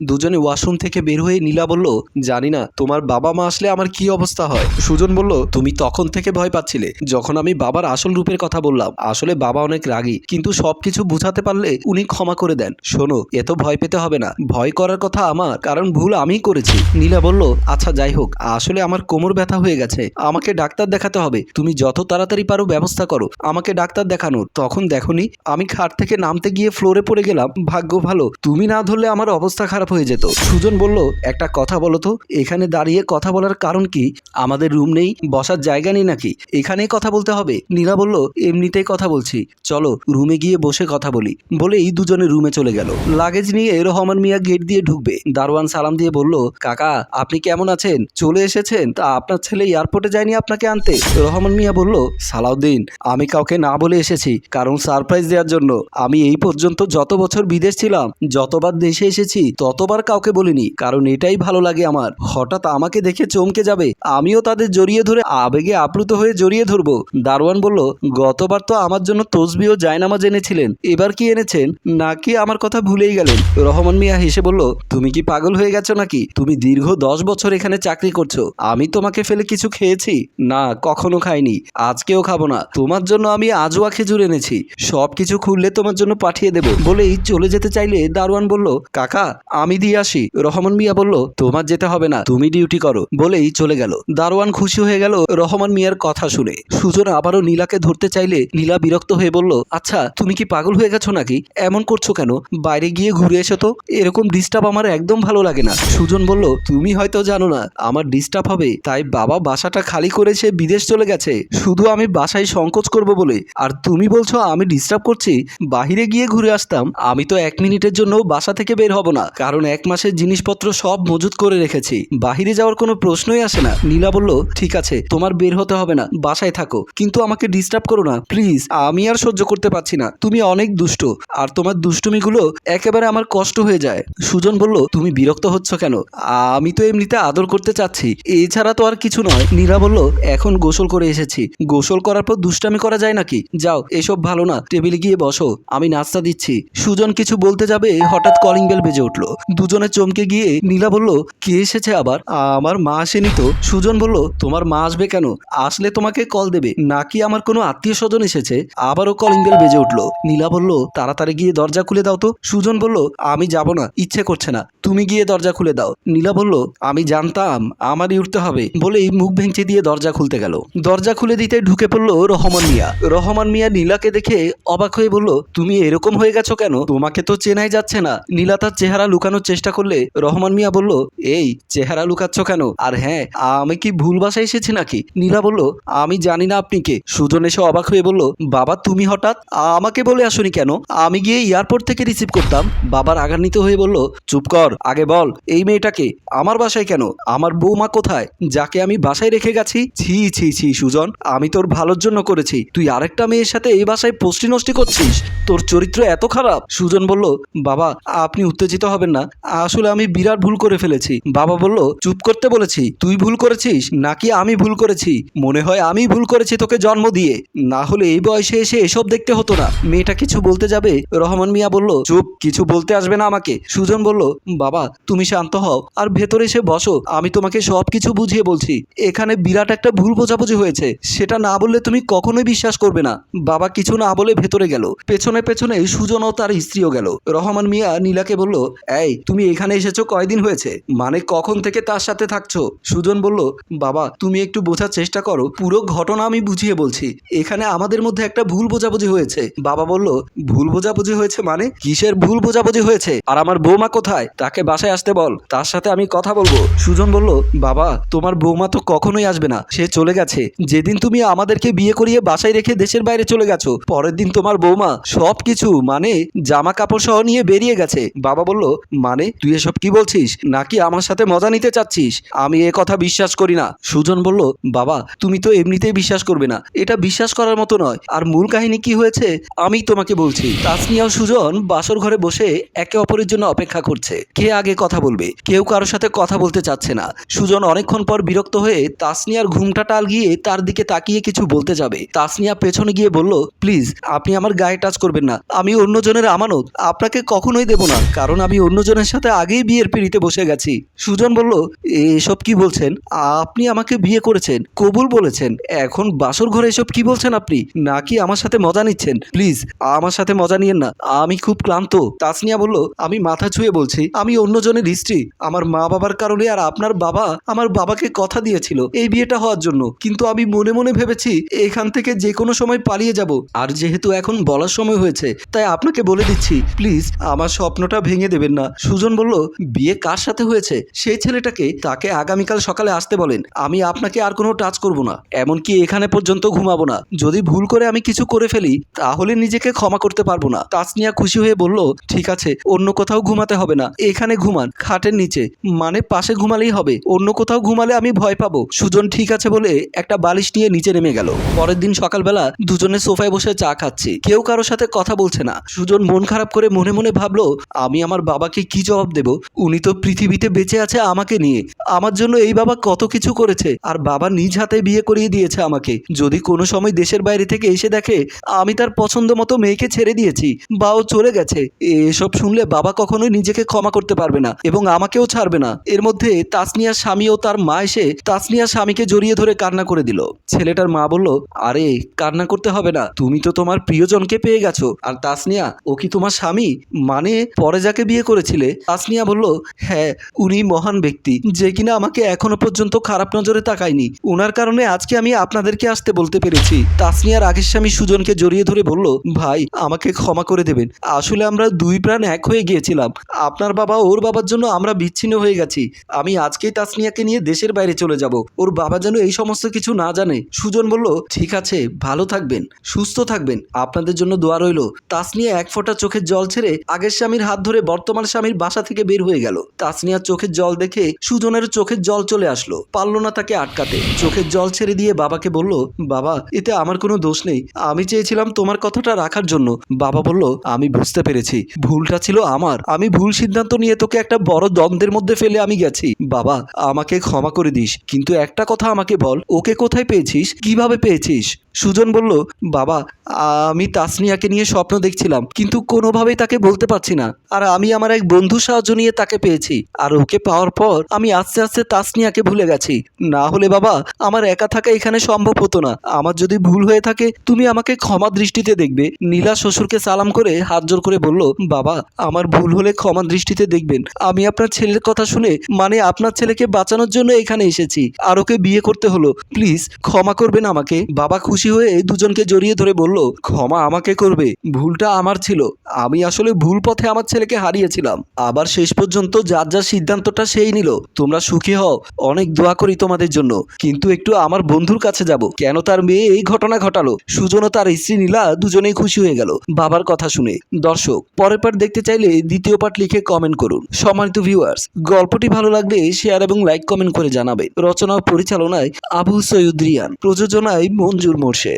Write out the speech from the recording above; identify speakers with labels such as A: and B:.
A: দুজনে ওয়াশরুম থেকে বের হয়ে নীলা বলল, জানি না, তোমার বাবা মা আসলে আমার কি অবস্থা হয়? সুজন বলল, তুমি তখন থেকে ভয় পাচ্ছিলে, যখন আমি বাবার আসল রূপের কথা বললাম। আসলে বাবা অনেক রাগী, কিন্তু সবকিছু বুঝাতে পারলে উনি ক্ষমা করে দেন। শোনো, এত ভয় পেতে হবে না। ভয় করার কথা আমার, কারণ ভুল আমিই করেছি। নীলা বলল আচ্ছা যাই হোক, আসলে আমার কোমর ব্যথা হয়ে গেছে। আমাকে ডাক্তার দেখাতে হবে। তুমি যত তাড়াতাড়ি পারো ব্যবস্থা করো। আমাকে ডাক্তার দেখানোর। তখন দেখনি, আমি খাট থেকে নামতে গিয়ে ফ্লোরে পড়ে গেলাম। ভাগ্য ভালো, তুমি না ধরলে আমার অবস্থা খারাপ হয়ে যেত। সুজন বলল, একটা কথা বলো তো, এখানে দাঁড়িয়ে কথা বলার কারণ কি? আমাদের রুম নেই, বসার জায়গা নেই নাকি? এখানেই কথা বলতে হবে। নীলা বলল, এমনিতেই কথা বলছি। চলো, রুমে গিয়ে বসে কথা বলি। বলেই দুজনে রুমে চলে গেল। লাগেজ নিয়ে রহমান মিয়া গেট দিয়ে ঢুকবে। দারোয়ান সালাম দিয়ে বলল, কাকা, আপনি কেমন আছেন? চলে এসেছেন? তা আপনার ছেলে এয়ারপোর্টে যায়নি আপনাকে আনতে? রহমান মিয়া বলল, সালাউদ্দিন, আমি কাউকে না বলে এসেছি, কারণ সারপ্রাইজ দেওয়ার জন্য। আমি এই পর্যন্ত যত বছর বিদেশ ছিলাম, যতবার দেশে এসেছি ততবার কাউকে বলিনি, কারণ এটাই ভালো লাগে আমার। হঠাৎ আমাকে দেখে চমকে যাবে, আমিও তাদের জড়িয়ে ধরে আবেগে আপ্লুত হয়ে জড়িয়ে ধরবো। দারোয়ান বলল, গতবার তো আমার জন্য তসবি ও জায়নামাজ এনেছিলেন, এবার কি এনেছেন? নাকি আমার কথা ভুলেই গেলেন? রহমান মিয়া হেসে বলল, তুমি কি পাগল হয়ে গেছো নাকি? তুমি দীর্ঘ দশ বছর এখানে চাকরি করছ। আমি তোমাকে ফেলে কিছু খেয়েছি? না, কখনো খাইনি। আজকেও খাব না। তোমার জন্য আমি আজোয়া খেজুর এনেছি। সব কিছু খুললে তোমার জন্য পাঠিয়ে দেবো। বলেই চলে যেতে চাইলে দারোয়ান বলল, কাকা আমি দিয়ে আসি। রহমান মিয়া বলল, তোমার যেতে হবে না, তুমি ডিউটি করো। বলেই চলে গেল। দারোয়ান খুশি হয়ে গেল রহমান মিয়ার কথা শুনে। সুজন আবারও নীলাকে ধরতে চাইলে নীলা বিরক্ত হয়ে বলল আচ্ছা তুমি কি পাগল হয়ে গেছো নাকি? এমন করছ কেন? বাইরে গিয়ে ঘুরে এসো তো। এরকম ডিস্টার্ব আমার একদম ভালো লাগে না। সুজন বলল, তুমি হয়তো জানো না, আমার ডিস্টার্ব হবে, তাই বাবা বাসাটা খালি করে সে বিদেশ চলে গেছে। শুধু আমি বাসায় সংকোচ করব বলে। আর তুমি বলছো আমি ডিস্টার্ব করছি, বাহিরে গিয়ে ঘুরে আসতাম। আমি তো এক মিনিটের জন্য বাসা থেকে বের হব না। কারণ এক মাসের জিনিসপত্র সব মজুত করে রেখেছি। বাহিরে যাওয়ার কোনো প্রশ্নই আসে না। নীলা বলল, ঠিক আছে, তোমার বের হতে হবে না। বাসায় থাকো। কিন্তু আমাকে ডিস্টার্ব করো না প্লিজ আমি আর সহ্য করতে পারছি না। তুমি অনেক দুষ্ট। আর তোমার দুষ্টুমিগুলো একেবারে আমার কষ্ট হয়ে যায়। সুজন বলল, তুমি বিরক্ত হচ্ছ কেন? আমি তো এমনিতে আদর করতে চাচ্ছি। এছাড়া তো আর কিছু নয়। নীলা বলল, এখন গোসল করে এসেছি। গোসল করার পর দুষ্টামি করা যায় নাকি? যাও, এসব ভালো না। টেবিলে গিয়ে বসো। আমি নাস্তা দিচ্ছি। সুজন কিছু বলতে যাবে, হঠাৎ কলিং বেল বেজে উঠল। দুজনে চমকে গিয়ে নীলা বলল, কে এসেছে আবার? আমার মা আসেনি তো। সুজন বলল, তোমার মা আসবে কেন? আসলে তোমাকে কল দেবে। নাকি আমার কোনো আত্মীয় স্বজন এসেছে? আবারও কলিং বেল বেজে উঠল। নীলা বলল, তাড়াতাড়ি গিয়ে দরজা খুলে দাও তো। সুজন বলল, আমি যাব না, ইচ্ছে করছে না। তুমি গিয়ে দরজা খুলে দাও। নীলা বলল, আমি জানতাম, আমারই উঠতে হবে। বলেই মুখ ভেঙচে দিয়ে দরজা খুলতে গেল। দরজা খুলে দিতে ঢুকে পড়ল রহমান মিয়া। রহমান মিয়া নীলাকে দেখে অবাক হয়ে বলল, তুমি এরকম হয়ে গেছো কেন? তোমাকে তো চেনাই যাচ্ছে না। নীলা তার চেহারা লুকানোর চেষ্টা করলে রহমান মিয়া বলল, এই, চেহারা লুকাচ্ছ কেন? আর হ্যাঁ আমি কি ভুল বাসায় এসেছি নাকি? নীলা বলল, আমি জানি না আপনি কে সুজন এসে অবাক হয়ে বলল, বাবা, তুমি হঠাৎ আমাকে বলে আসনি কেন? আমি গিয়ে এয়ারপোর্ট থেকে রিসিভ করতাম। বাবার আগান্বিত হয়ে বলল, চুপ কর, আগে বল, এই মেয়েটাকে আমার বাসায় কেন? আমার বৌমা কোথায়? যাকে আমি বাসায় রেখে গেছি? ছি ছি ছি, সুজন, আমি তোর ভালোর জন্য করেছি। তুই আরেকটা মেয়ের সাথে এই বাসায় পোস্টি নষ্টি করছিস? তোর চরিত্র এত খারাপ। সুজন বলল, বাবা, আপনি উত্তেজিত হবেন না। আসলে আমি বিরাট ভুল করে ফেলেছি। বাবা বলল, চুপ করতে বলেছি। তুই ভুল করেছিস? নাকি আমি ভুল করেছি? মনে হয় আমি ভুল করেছি তোকে জন্ম দিয়ে। না হলে এই বয়সে এসে এসব দেখতে হতো না। মেয়েটা কিছু বলতে যাবে? রহমান মিয়া বলল, চুপ, কিছু বলতে আসবে না আমাকে। সুজন বলল, বাবা, তুমি শান্ত হও। আর ভেতরে এসে বসো। আমি তোমাকে সব কিছু বুঝিয়ে বলছি। এখানে বিরাট একটা ভুল বোঝাবুঝি হয়েছে। সেটা না বললে তুমি কখনোই বিশ্বাস করবে না। বাবা কিছু না বলে ভেতরে গেল। পেছনে পেছনে সুজন ও তার স্ত্রীও গেল। রহমান মিয়া নীলাকে বলল, এই তুমি এখানে এসেছ কয়দিন হয়েছে? মানে কখন থেকে তার সাথে থাকছো? সুজন বলল, বাবা, তুমি একটু বোঝার চেষ্টা করো। পুরো ঘটনা আমি বুঝিয়ে বলছি। এখানে আমাদের মধ্যে একটা ভুল বোঝাবুঝি হয়েছে। বাবা বলল, ভুল বোঝাবুঝি হয়েছে মানে? কিসের ভুল বোঝাবুঝি হয়েছে? আর আমার বৌমা কোথায়? তাকে বাসায় আসতে বল। তার সাথে আমি কথা বলব। সুজন বলল, বাবা, তোমার বৌমা তো কখনোই আসবে না। সে চলে গেছে। যেদিন তুমি আমাদেরকে বিয়ে করিয়ে বাসায় রেখে দেশের বাইরে চলে গেছো, পরের দিন তোমার বৌমা সব কিছু মানে জামা কাপড় সহ নিয়ে বেরিয়ে গেছে। বাবা বলল মানে তুই এসব কি বলছিস? নাকি আমার সাথে মজা নিতে চাচ্ছিস? আমি এ কথা বিশ্বাস করি না। সুজন বলল, বাবা, তুমি তো এমনিতেই বিশ্বাস করবে না। এটা বিশ্বাস করার মতো নয়। আর মূল কাহিনী কি হয়েছে, আমি তোমাকে বলছি। তাসনিয়া সুজন বাসর ঘরে বসে একে অপরের জন্য অপেক্ষা করছে। কে আগে কথা বলবে? কেউ কারোর সাথে কথা বলতে চাচ্ছে না। সুজন অনেকক্ষণ পর বিরক্ত হয়ে তাসনিয়ার ঘুমটা টাল গিয়ে তার দিকে তাকিয়ে কিছু বলতে যাবে। তাসনিয়া পেছনে গিয়ে বলল, প্লিজ, আপনি আমার গায়ে টাচ করবেন না। আমি অন্যজনের আমানত। আপনাকে কখনোই দেব না। কারণ আমি অন্যজনের সাথে আগেই বিয়ের পিড়িতে বসে গেছি। সুজন বলল, এসব কি বলছেন? আপনি আমাকে বিয়ে করেছেন, কবুল বলেছেন। এখন বাসর ঘরে এসব কি বলছেন আপনি? নাকি আমার সাথে মজা নিচ্ছেন? প্লিজ, আমার সাথে মজা নিয়েন না। আমি খুব ক্লান্ত। তাসনিয়া বলল, আমি মাথা ছুঁয়ে বলছি। আমি অন্যজনের স্ত্রী। আমার মা বাবার কারণে আর আপনার বাবা আমার বাবাকে কথা দিয়েছিল এই বিয়েটা হওয়ার জন্য। কিন্তু আমি মনে মনে ভেবেছি এখান থেকে যে কোনো সময় পালিয়ে যাব। আর যেহেতু এখন বলার সময় হয়েছে, তাই আপনাকে বলে দিচ্ছি, প্লিজ, আমার স্বপ্নটা ভেঙে দেবেন না। সুজন বলল, বিয়ে কার সাথে হয়েছে? সেই ছেলেটাকে তাকে আগামীকাল সকালে আসতে বলেন। আমি আপনাকে আর কোনো টাচ করব না। এমনকি এখানে পর্যন্ত ঘুমাবো না। যদি ভুল করে আমি কিছু করে ফেলি, তাহলে নিজেকে ক্ষমা করতে পারব না। তাসনিয়া খুশি হয়ে বলল, ঠিক আছে, অন্য কোথাও ঘুমাতে হবে না। এখানে ঘুমান, খাটের নিচে। মানে পাশে ঘুমালেই হবে। অন্য কোথাও ঘুমালে আমি ভয় পাবো। সুজন ঠিক আছে বলে একটা বালিশ নিয়ে নিচে নেমে গেল। পরের দিন সকালবেলা দুজনে সোফায় বসে চা খাচ্ছি। কেউ কারোর সাথে কথা বলছে না। সুজন মন খারাপ করে মনে মনে ভাবলো, আমি আমার বাবাকে কি জবাব দেব? উনি তো পৃথিবীতে বেঁচে আছে আমাকে নিয়ে। আমার জন্য এই বাবা কত কিছু করেছে। আর বাবা নিজ হাতে বিয়ে করিয়ে দিয়েছে আমাকে। যদি কোনো সময় দেশের বাইরে থেকে এসে দেখে, আমি তার পছন্দ মতো মেয়েকে ছেড়ে দিয়েছি, বা ও চলে গেছে এসব শুনলে বাবা কখনোই নিজেকে ক্ষমা করতে পারবে না, এবং আমাকেও ছাড়বে না। এর মধ্যে তাসনিয়ার স্বামী ও তার মা এসে তাসনিয়ার স্বামীকে জড়িয়ে ধরে কান্না করে দিল। ছেলেটার মা বলল, আরে, কান্না করতে হবে না। তুমি তো তোমার প্রিয়জনকে পেয়ে গেছো। আর তাসনিয়া, ও কি তোমার স্বামী? মানে পরে যাকে বিয়ে করেছিলে তাসনিয়া বলল হ্যাঁ উনি মহান ব্যক্তি, যে কিনা আমাকে এখনও পর্যন্ত খারাপ নজরে তাকায়নি। ওনার কারণে আজকে আমি আপনাদেরকে আসতে বলতে পেরেছি। তাসনিয়ার আগের স্বামী সুজনকে জড়িয়ে ধরে বলল, ভাই, আমাকে ক্ষমা করে দেবেন। আসলে আমরা দুই প্রাণ এক হয়ে গিয়েছিলাম। আপনার বাবা, ওর বাবার জন্য আমরা বিচ্ছিন্ন হয়ে গেছি। আমি আজকেই তাসনিয়াকে নিয়ে দেশের বাইরে চলে যাব। ওর বাবা যেন এই সমস্ত কিছু না জানে। সুজন বলল, ঠিক আছে, ভালো থাকবেন, সুস্থ থাকবেন। আপনাদের জন্য দোয়া রইল। তাসনিয়া এক ফোঁটা চোখের জল ছেড়ে আগের স্বামীর হাত ধরে বর্তমান স্বামীর বাসা থেকে বের হয়ে গেল। তাসনিয়ার চোখের জল দেখে সুজনের চোখের জল চলে আসলো। পারল না তাকে আটকাতে। চোখের জল ছেড়ে দিয়ে বাবাকে বলল, বাবা, এতে আমার কোনো দোষ নেই। আমি চেয়েছিলাম তোমার কথাটা রাখার জন্য। বাবা বলল, আমি বুঝতে পেরেছি। ভুলটা ছিল আমার। আমি ভুল সিদ্ধান্ত নিয়ে তোকে একটা বড় দ্বন্দ্বের মধ্যে ফেলে আমি গেছি। বাবা, আমাকে ক্ষমা করে দিস। কিন্তু একটা কথা আমাকে বল, ওকে কোথায় পেয়েছিস? কীভাবে পেয়েছিস? সুজন বলল, বাবা, আমি তাসনিয়াকে নিয়ে স্বপ্ন দেখছিলাম, কিন্তু কোনোভাবেই তাকে বলতে পারছি না। আর আমি আমার এক বন্ধু সাহায্য নিয়ে তাকে পেয়েছি, আর ওকে পাওয়ার পর আমি আস্তে আস্তে তাসনিয়াকে ভুলে গেছি। না হলে বাবা, আমার একা থাকা এখানে সম্ভব হতো না। আমার যদি ভুল হয়ে থাকে, তুমি আমাকে ক্ষমা দৃষ্টিতে দেখবে। নীলা শ্বশুরকে সালাম করে হাত জোর করে বলল, বাবা, আমার ভুল হলে ক্ষমা দৃষ্টিতে দেখবেন। আমি আপনার ছেলের কথা শুনে মানে আপনার ছেলেকে বাঁচানোর জন্য এখানে এসেছি, আর ওকে বিয়ে করতে হলো। প্লিজ, ক্ষমা করবেন আমাকে। বাবা খুশি হয়ে দুজনকে জড়িয়ে ধরে বলল, ক্ষমা আমাকে করবে। ভুলটা আমার ছিল। আমি আসলে ভুল পথে আমার ছেলেকে হারিয়েছিলাম। আবার শেষ পর্যন্ত যার যার সিদ্ধান্তটা সেই নিল। তোমরা সুখী হও, অনেক দোয়া করি তোমাদের জন্য। কিন্তু একটু আমার বন্ধুর কাছে যাব। কেন তার মেয়ে এই ঘটনা ঘটালো? সুজন ও তার স্ত্রী নীলা দুজনেই খুশি হয়ে গেল। বাবার কথা শুনে। দর্শক, পরের পার্ট দেখতে চাইলে দ্বিতীয় পার্ট লিখে কমেন্ট করুন। সম্মানিত ভিউয়ার্স গল্পটি ভালো লাগলে শেয়ার এবং লাইক কমেন্ট করে জানাবেন। রচনা পরিচালনায় আবু সৈয়দ রিয়ান। প্রযোজনায় মঞ্জুর মোর্শেদ।